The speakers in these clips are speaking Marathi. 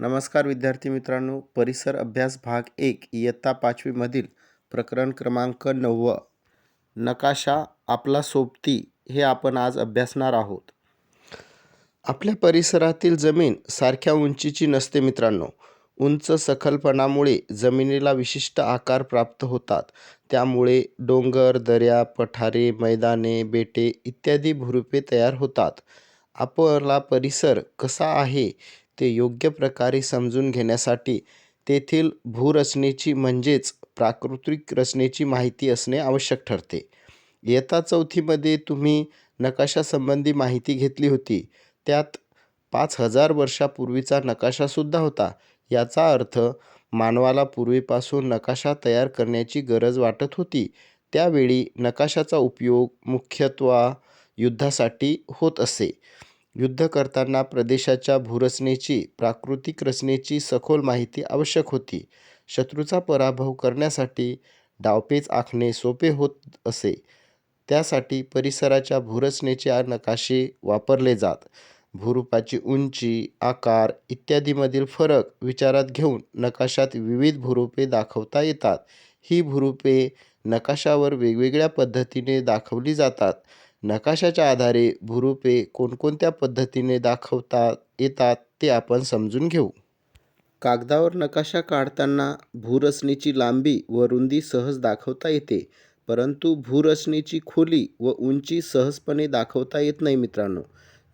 नमस्कार विद्यार्थी मित्रांनो. परिसर अभ्यास भाग एक इयत्ता पाचवीमधील प्रकरण क्रमांक नव्व. नकाशा आपला सोबती हे आपण आज अभ्यासणार आहोत. आपल्या परिसरातील जमीन सारख्या उंचीची नसते मित्रांनो. उंच सखलपणामुळे जमिनीला विशिष्ट आकार प्राप्त होतात. त्यामुळे डोंगर दऱ्या पठारे मैदाने बेटे इत्यादी भुरुपे तयार होतात. आपला परिसर कसा आहे? ते योग्य प्रकारे समजून घेण्यासाठी तेथील भूरचनेची म्हणजेच प्राकृतिक रचनेची माहिती असणे आवश्यक ठरते. इयत्ता चौथीमध्ये तुम्ही नकाशासंबंधी माहिती घेतली होती. त्यात पाच हजार वर्षापूर्वीचा नकाशासुद्धा होता. याचा अर्थ मानवाला पूर्वीपासून नकाशा तयार करण्याची गरज वाटत होती. त्यावेळी नकाशाचा उपयोग मुख्यत्वा युद्धासाठी होत असे. युद्ध करताना प्रदेशाच्या भूरचनेची प्राकृतिक रचनेची सखोल माहिती आवश्यक होती. शत्रूचा पराभव करण्यासाठी डावपेच आखणे सोपे होत असे. त्यासाठी परिसराच्या भूरचनेचे नकाशे वापरले जात. भूरूपाची उंची आकार इत्यादीमधील फरक विचारात घेऊन नकाशात विविध भूरूपे दाखवता येतात. ही भूरूपे नकाशावर वेगवेगळ्या पद्धतीने दाखवली जातात. नकाशाच्या आधारे भूरूपे कोणकोणत्या पद्धतीने दाखवता येतात ते आपण समजून घेऊ. कागदावर नकाशा काढताना भूरचनेची लांबी व रुंदी सहज दाखवता येते परंतु भूरचनेची खोली व उंची सहजपणे दाखवता येत नाही मित्रांनो.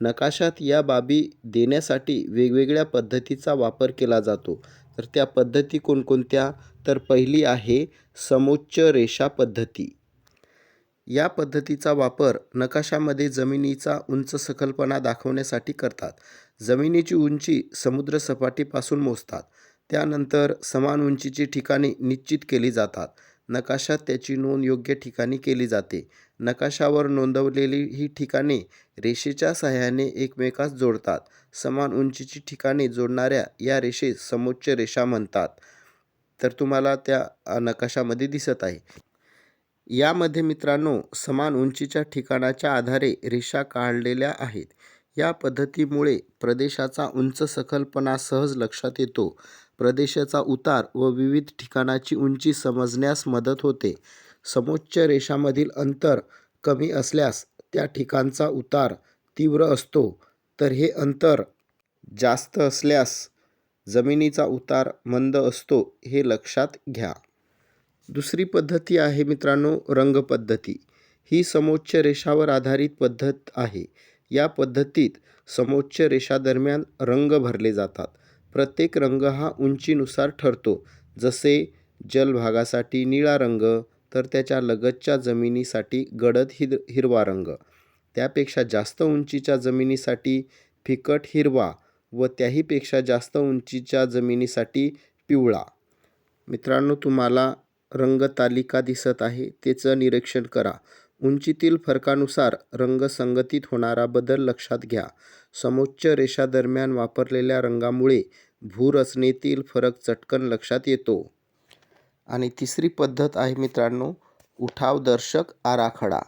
नकाशात या बाबी देण्यासाठी वेगवेगळ्या पद्धतीचा वापर केला जातो. तर त्या पद्धती कोणकोणत्या? तर पहिली आहे समोच्च रेषा पद्धती. या पद्धतीचा वापर नकाशामध्ये जमिनीचा उंच सखलपणा दाखवण्यासाठी करतात. जमिनीची उंची समुद्रसपाटीपासून मोजतात. त्यानंतर समान उंचीची ठिकाणे निश्चित केली जातात. नकाशात त्याची नोंद योग्य ठिकाणी केली जाते. नकाशावर नोंदवलेली ही ठिकाणे रेषेच्या सहाय्याने एकमेकास जोडतात. समान उंचीची ठिकाणे जोडणाऱ्या या रेषेस समोच्च रेषा म्हणतात. तर तुम्हाला त्या नकाशामध्ये दिसत आहे. यामध्ये मित्रांनो समान उंचीच्या ठिकाणाच्या आधारे रेषा काढलेल्या आहेत. या पद्धतीमुळे प्रदेशाचा उंच सखलपणा सहज लक्षात येतो. प्रदेशाचा उतार व विविध ठिकाणाची उंची समजण्यास मदत होते. समोच्च रेषामधील अंतर कमी असल्यास त्या ठिकाणचा उतार तीव्र असतो. तर हे अंतर जास्त असल्यास जमिनीचा उतार मंद असतो हे लक्षात घ्या. दुसरी पद्धती आहे मित्रांनो रंगपद्धती ही समोच्च रेषावर आधारित पद्धत आहे. या पद्धतीत समोच्च रेषादरम्यान रंग भरले जातात. प्रत्येक रंग हा उंचीनुसार ठरतो. जसे जलभागासाठी निळा रंग तर त्याच्या लगतच्या जमिनीसाठी गडद हिर हिरवा रंग. त्यापेक्षा जास्त उंचीच्या जमिनीसाठी फिकट हिरवा व त्याहीपेक्षा जास्त उंचीच्या जमिनीसाठी पिवळा. मित्रांनो तुम्हाला रंगतालिका दिसत आहे. त्याचं निरीक्षण करा. उंचीतील फरकानुसार रंगसंगतीत होणारा बदल लक्षात घ्या. समोच्च रेषादरम्यान वापरलेल्या रंगामुळे भूरचनेतील फरक चटकन लक्षात येतो. आणि तिसरी पद्धत आहे मित्रांनो उठावदर्शक आराखडा.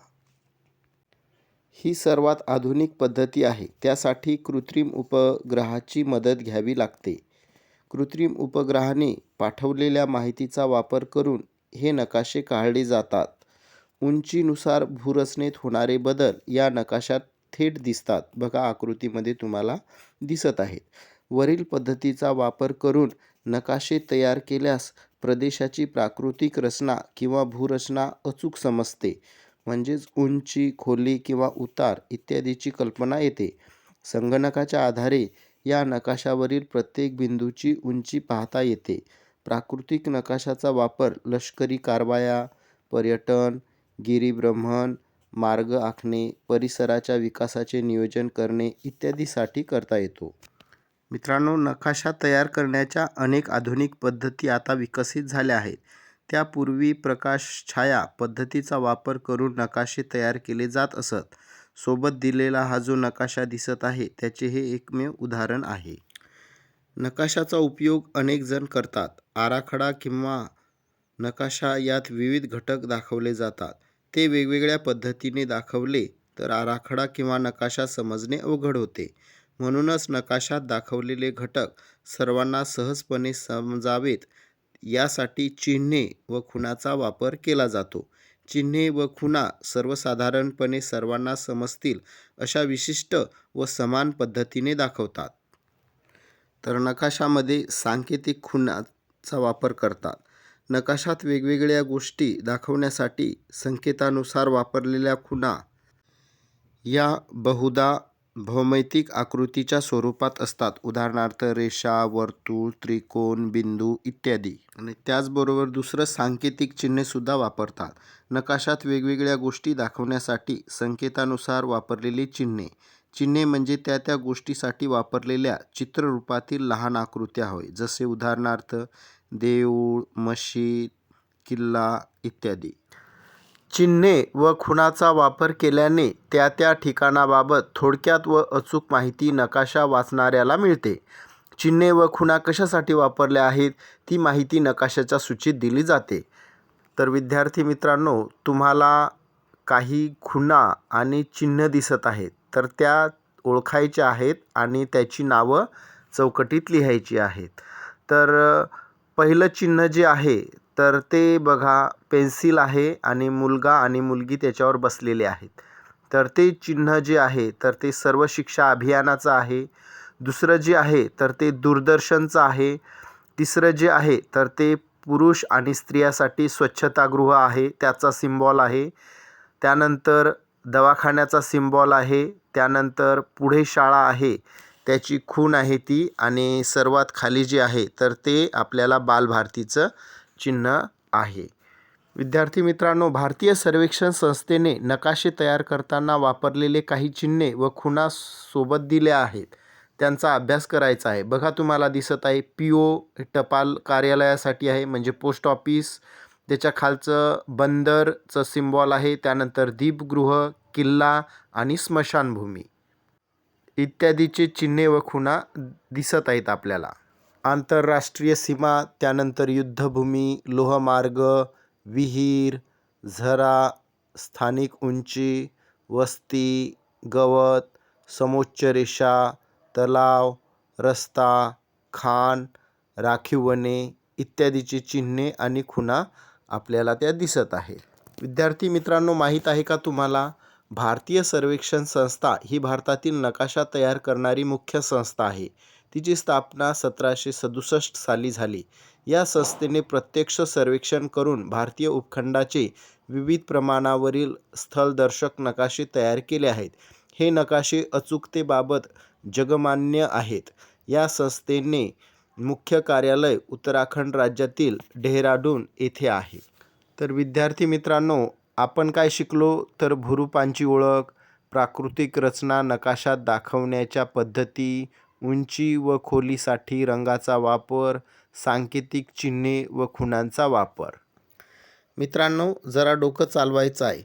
ही सर्वात आधुनिक पद्धती आहे. त्यासाठी कृत्रिम उपग्रहाची मदत घ्यावी लागते. कृत्रिम उपग्रहाने पाठवलेल्या माहितीचा वापर करून हे नकाशे काढले जातात. उंचीनुसार भूरचनेत होणारे बदल या नकाशात थेट दिसतात. बघा आकृतीमध्ये तुम्हाला दिसत आहेत. वरील पद्धतीचा वापर करून नकाशे तयार केल्यास प्रदेशाची प्राकृतिक रचना किंवा भूरचना अचूक समजते. म्हणजेच उंची खोली किंवा उतार इत्यादीची कल्पना येते. संगणकाच्या आधारे या नकाशावरील प्रत्येक बिंदूची उंची पाहता येते. प्राकृतिक नकाशाचा वापर लष्करी कारवाया पर्यटन गिरिभ्रमण मार्ग आखणे परिसराच्या विकासाचे नियोजन करणे इत्यादीसाठी करता येतो. मित्रांनो नकाशा तयार करण्याच्या अनेक आधुनिक पद्धती आता विकसित झाल्या आहेत. त्यापूर्वी प्रकाश छाया पद्धतीचा वापर करून नकाशे तयार केले जात असत. सोबत दिलेला हा जो नकाशा दिसत आहे त्याचे हे एकमेव उदाहरण आहे. नकाशाचा उपयोग अनेक जण करतात आराखडा किंवा नकाशा यात विविध घटक दाखवले जातात ते वेगवेगळ्या पद्धतीने दाखवले तर आराखडा किंवा नकाशा समजणे अवघड होते म्हणूनच नकाशात दाखवलेले घटक सर्वांना सहजपणे समजावेत यासाठी चिन्हे व खुणाचा वापर केला जातो. चिन्हे व खुणा सर्वसाधारणपणे सर्वांना समजतील अशा विशिष्ट व समान पद्धतीने दाखवतात. तर नकाशामध्ये सांकेतिक खुणाचा वापर करतात. नकाशात वेगवेगळ्या गोष्टी दाखवण्यासाठी संकेतानुसार वापरलेल्या खुणा या बहुधा भौमितिक आकृतीच्या स्वरूपात असतात. उदाहरणार्थ रेषा, वर्तुळ, त्रिकोण, बिंदू इत्यादी. आणि त्याचबरोबर दुसरं सांकेतिक चिन्हेसुद्धा वापरतात. नकाशात वेगवेगळ्या गोष्टी दाखवण्यासाठी संकेतानुसार वापरलेली चिन्हे. चिन्हे म्हणजे त्या त्या गोष्टीसाठी वापरलेल्या चित्ररूपातील लहान आकृत्या होय. जसे उदाहरणार्थ देऊळ, मशीद, किल्ला इत्यादी. चिन्हे व खुणाचा वापर केल्याने त्या त्या ठिकाणाबाबत थोडक्यात व अचूक माहिती नकाशा वाचणाऱ्याला मिळते. चिन्हे व खुणा कशासाठी वापरल्या आहेत ती माहिती नकाशाच्या सूचीत दिली जाते. तर विद्यार्थी मित्रांनो तुम्हाला काही खुणा आणि चिन्ह दिसत आहेत तर त्या ओळखायच्या आहेत आणि त्याची नावं चौकटीत लिहायची आहेत. तर पहिलं चिन्ह जे आहे तर ते बघा पेन्सिल आहे आणि मुलगा आणि मुलगी त्याच्यावर बसलेले आहेत. तर ते चिन्ह जे आहे तर ते सर्व शिक्षा अभियानाचं आहे. दुसरं जे आहे तर ते दूरदर्शनचं आहे. तिसरं जे आहे तर ते पुरुष आणि स्त्रियासाठी स्वच्छतागृह आहे त्याचा सिम्बॉल आहे. त्यानंतर दवाखान्याचा सिम्बॉल आहे. त्यानंतर पुढे शाळा आहे त्याची खूण आहे ती आणि सर्वात खाली जे आहे तर ते आपल्याला बालभारतीचं चिन्ह आहे. विद्यार्थी मित्रांनो भारतीय सर्वेक्षण संस्थेने नकाशे तयार करताना वापरलेले काही चिन्हे व खुणा सोबत दिल्या आहेत. त्यांचा अभ्यास करायचा आहे. बघा तुम्हाला दिसत आहे पी ओ टपाल कार्यालयासाठी आहे म्हणजे पोस्ट ऑफिस. त्याच्या खालचं बंदरचं सिम्बॉल आहे. त्यानंतर दीपगृह, किल्ला आणि स्मशानभूमी. इत्यादीचे चिन्हे व खुणा दिसत आहेत आपल्याला. आंतरराष्ट्रीय सीमा, त्यानंतर युद्धभूमी, लोहमार्ग, विहीर, झरा, स्थानिक उंची, वस्ती, गवत, समोच्च रेषा, तलाव, रस्ता, खाण, राखीव वने इत्यादीची चिन्हे आणि खुणा आपल्याला त्या दिसत आहे विद्यार्थी मित्रांनो माहीत आहे का तुम्हाला? भारतीय सर्वेक्षण संस्था ही भारतातील नकाशा तयार करणारी मुख्य संस्था आहे. तिची स्थापना सतराशे सदुसष्ट साली झाली. या संस्थेने प्रत्यक्ष सर्वेक्षण करून भारतीय उपखंडाचे विविध प्रमाणावरील स्थलदर्शक नकाशे तयार केले आहेत. हे नकाशे अचूकतेबाबत जगमान्य आहेत. या संस्थेने मुख्य कार्यालय उत्तराखंड राज्यातील डेहराडून येथे आहे. तर विद्यार्थी मित्रांनो आपण काय शिकलो तर भूरूपांची ओळख, प्राकृतिक रचना नकाशात दाखवण्याच्या पद्धती, उंची व खोलीसाठी रंगाचा वापर, सांकेतिक चिन्हे व खुणांचा वापर. मित्रांनो जरा डोकं चालवायचं आहे.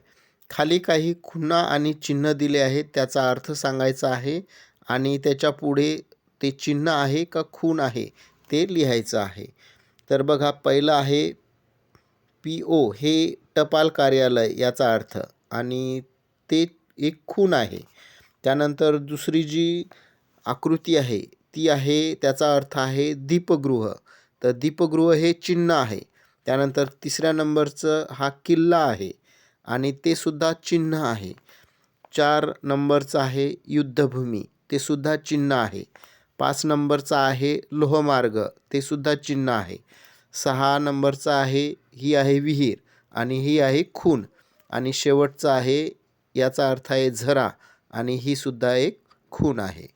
खाली काही खुणा आणि चिन्ह दिले आहेत त्याचा अर्थ सांगायचा आहे आणि त्याच्या पुढे ते चिन्ह आहे का खूण आहे ते लिहायचं आहे. तर बघा पहिलं आहे पी ओ हे टपाल कार्यालय याचा अर्थ आणि ते एक खूण आहे. त्यानंतर दुसरी जी आकृती आहे ती आहे त्याचा अर्थ आहे दीपगृह. तर दीपगृह हे चिन्ह आहे. त्यानंतर तिसऱ्या नंबरचं हा किल्ला आहे आणि ते सुद्धा चिन्ह आहे. चार नंबरचं आहे युद्धभूमी ते सुद्धा चिन्ह आहे. पाच नंबरचा आहे लोहमार्ग ते सुद्धा चिन्ह आहे. सहा नंबरचा आहे ही आहे विहीर आणि ही आहे खूण आणि शेवटचा आहे याचा अर्थ आहे झरा आणि ही सुद्धा एक खूण आहे.